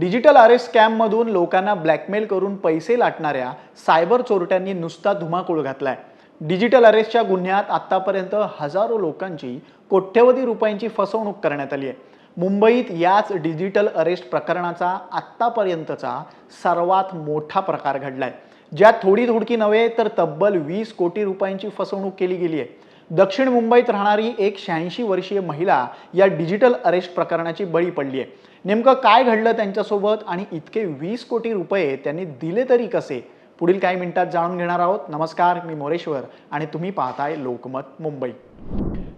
Digital arrest स्कॅममधून लोकांना blackmail करून पैसे लाटणाऱ्या सायबर चोरट्यांनी नुसता धुमाकूळ घातलाय. डिजिटल अरेस्टच्या गुन्ह्यात आत्तापर्यंत हजारो लोकांची कोट्यवधी रुपयांची फसवणूक करण्यात आली आहे. मुंबईत याच डिजिटल अरेस्ट प्रकरणाचा आत्तापर्यंतचा सर्वात मोठा प्रकार घडलाय. ज्यात थोडी थोडकी नव्हे तर तब्बल वीस कोटी रुपयांची फसवणूक केली गेली आहे. दक्षिण मुंबईत राहणारी एक शहाऐंशी वर्षीय महिला या डिजिटल अरेस्ट प्रकरणाची बळी पडली आहे नेमकं काय घडलं त्यांच्यासोबत आणि इतके वीस कोटी रुपये त्यांनी दिले तरी कसे? पुढील काही मिनिटात जाणून घेणार आहोत. नमस्कार मी मोरेश्वर आणि तुम्ही पाहताय लोकमत मुंबई.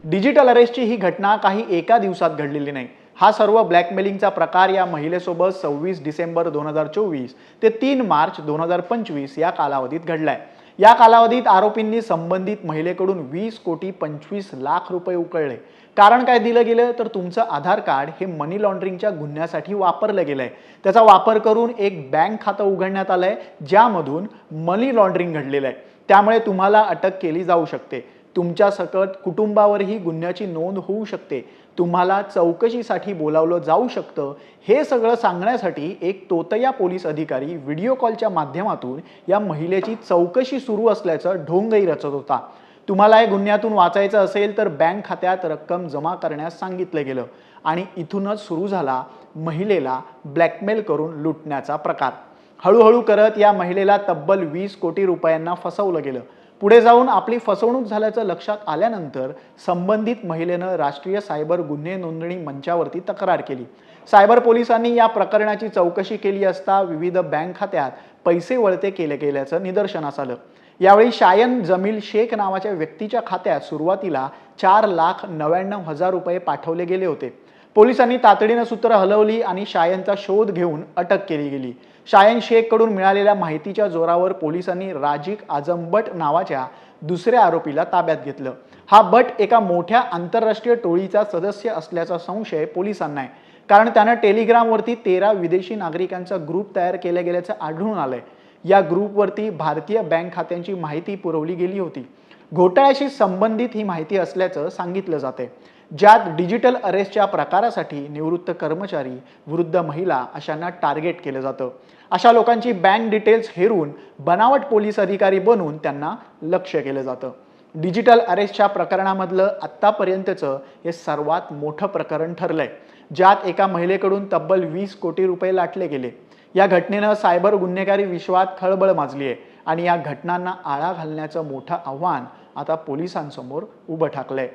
डिजिटल अरेस्टची ही घटना काही एका दिवसात घडलेली नाही. हा सर्व ब्लॅकमेलिंगचा प्रकार या महिलेसोबत सव्वीस डिसेंबर दोन हजार चोवीस ते तीन मार्च दोन हजार पंचवीस या कालावधीत घडलाय. या कालावधीत आरोपींनी संबंधित महिलेकडून वीस कोटी पंचवीस लाख रुपये उकळले. कारण काय दिलं गेलं? तर तुमचं आधार कार्ड हे मनी लॉन्ड्रिंगच्या गुन्ह्यासाठी वापरलं गेलंय. त्याचा वापर करून एक बँक खातं उघडण्यात आलंय ज्यामधून मनी लॉन्ड्रिंग घडलेलं आहे. त्यामुळे तुम्हाला अटक केली जाऊ शकते. तुमच्या सकट कुटुंबावरही गुन्ह्याची नोंद होऊ शकते. तुम्हाला चौकशीसाठी बोलावलं जाऊ शकतं. हे सगळं सांगण्यासाठी एक तोतया पोलीस अधिकारी व्हिडिओ कॉलच्या माध्यमातून या महिलेची चौकशी सुरू असल्याचं ढोंगही रचत होता. तुम्हाला या गुन्ह्यातून वाचायचं असेल तर बँक खात्यात रक्कम जमा करण्यास सांगितलं गेलं आणि इथूनच सुरू झाला महिलेला ब्लॅकमेल करून लुटण्याचा प्रकार. हळूहळू करत या महिलेला तब्बल वीस कोटी रुपयांना फसवलं गेलं. पुढे जाऊन आपली फसवणूक झाल्याचं लक्षात आल्यानंतर संबंधित महिलेनं राष्ट्रीय सायबर गुन्हे नोंदणी मंचावरती तक्रार केली. सायबर पोलिसांनी या प्रकरणाची चौकशी केली असता विविध बँक खात्यात पैसे वळते केले गेल्याचं निदर्शनास आलं. यावेळी शायन जमील शेख नावाच्या व्यक्तीच्या खात्यात सुरुवातीला चार लाख नव्याण्णव हजार रुपये पाठवले गेले होते. पोलिसांनी तातडीनं सूत्र हलवली आणि शायनचा शोध घेऊन अटक केली गेली. शायन शेखकडून मिळालेल्या माहितीच्या जोरावर पोलिसांनी राजिक आजम बट नावाच्या दुसऱ्या आरोपीला ताब्यात घेतलं. हा बट एका मोठ्या आंतरराष्ट्रीय टोळीचा सदस्य असल्याचा संशय पोलिसांना आहे. कारण त्यानं टेलिग्रामवरती तेरा विदेशी नागरिकांचा ग्रुप तयार केला गेल्याचं आढळून आलंय. या ग्रुपवरती भारतीय बँक खात्यांची माहिती पुरवली गेली होती. घोटाळ्याशी संबंधित ही माहिती असल्याचं सांगितलं जाते ज्यात डिजिटल अरेस्टच्या प्रकारासाठी निवृत्त कर्मचारी वृद्ध महिला अशांना टार्गेट केलं जातं. अशा लोकांची बँक डिटेल्स हेरून बनावट पोलीस अधिकारी बनून त्यांना लक्ष केलं जातं. डिजिटल अरेस्टच्या प्रकरणामधलं आत्तापर्यंतचं हे सर्वात मोठं प्रकरण ठरलंय ज्यात एका महिलेकडून तब्बल वीस कोटी रुपये लाटले गेले. या घटनेनं सायबर गुन्हेगारी विश्वात खळबळ माजली आहे आणि या घटनांना आळा घालण्याचं मोठं आव्हान आता पोलिसांसमोर उभं ठाकलंय.